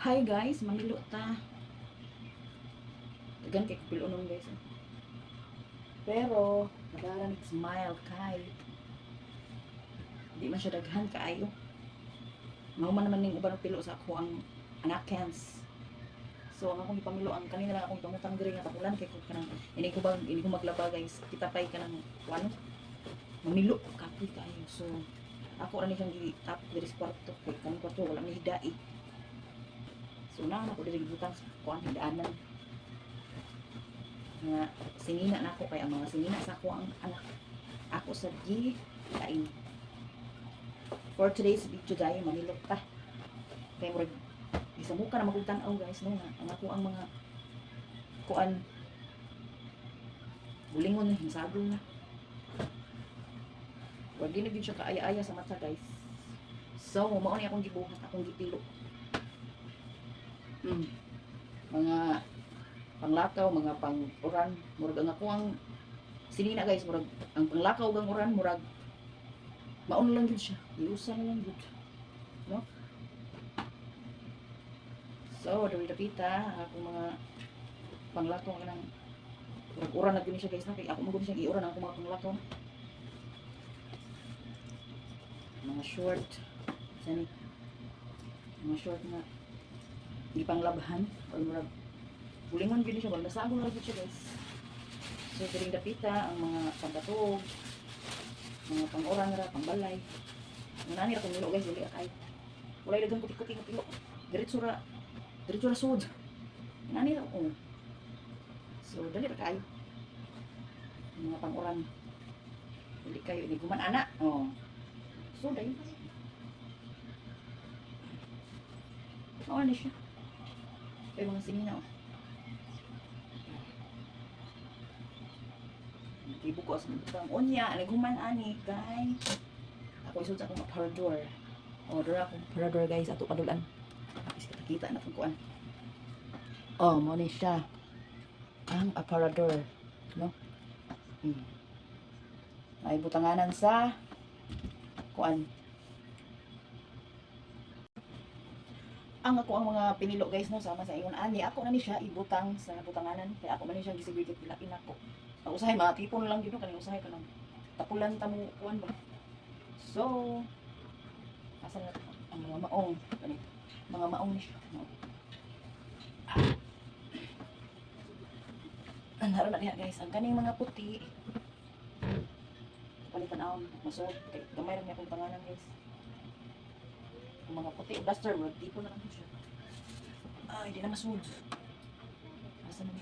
Hi guys, mamilo ta. Dagan kay kapilo nun guys. eh. Pero, nagara smile kay. Di man siya daghan kaayo. Mao man naman ning uban pilo sa ako ang anakens. So, ang akong ipamilo ang kanina lang akong pangutang diri nga tapulan kay ko kanang ini ko bang ini ko maglaba guys. Kita pay kanang kuano. Mamilo kapoy kaayo. So, ako ra ni siyang gi-tap diri sa kwarto kay kanang kwarto wala ni hidai. So na ako diri butang sa kuan hidaanan. Nga sinina na ako kay ang mga sinina sa ako ang anak. Ako sa G kain. For today's video dahil manilok ta. Kay murag isa mo ka na magugtanaw guys no nga ang ako ang mga kuan bulingon na hisagol na. Wag din gyud siya kaaya-aya sa mata guys. So, mao ni akong gibuhat, akong gipilo. Mm. Mga panglakaw, mga pang-uran, murag ang ako ang sinina guys, murag ang panglakaw gang uran, murag maon lang gyud siya. Iusa na lang gyud. No? So, dapita, ako mga panglakaw nga nang murag uran na gyud ni siya guys, na kay ako magud siya iuran ako mga panglakaw. Mga short, sani, mga short na di pang labhan. Or murag bulingon gyud siya wala sa na gyud siya guys. So diring dapita ang mga pangkatog mga pang-orang ra pangbalay. Ang nani ra kung nilo guys dili akay. Wala dagang kuti-kuti nga pilo diretso ra diretso ra sud. Ang nani ra oh. So dali ra kayo mga pang-orang dili kayo ni guman ana oh. So dali. Mao ni siya. Kaya mga sinina. Tibo ko sa butang unya, naghuman ani guys. Ako isod sa akong aparador. Order ako aparador guys ato padulan. Tapos kita kita na kung kuan. Oh, mo siya. Ang aparador, no? Hmm. Ay butanganan sa kuan ang ako ang mga pinilo guys no sama sa ingon ani ako na ni siya ibutang sa butanganan. Kaya ako man ni siya gisigurity pilain ako ang usahay mga tipon lang gyud no kaning usahay kanang tapulan ta mo kuan ba? So asa na ang mga maong kani mga maong ni siya no. Ang naroon na diha guys ang kaning mga puti. Palitan ako kay gamay lang niya akong pangalan guys. ang mga puti, duster, mga tipo na lang siya. Ay, di na masud. Asa na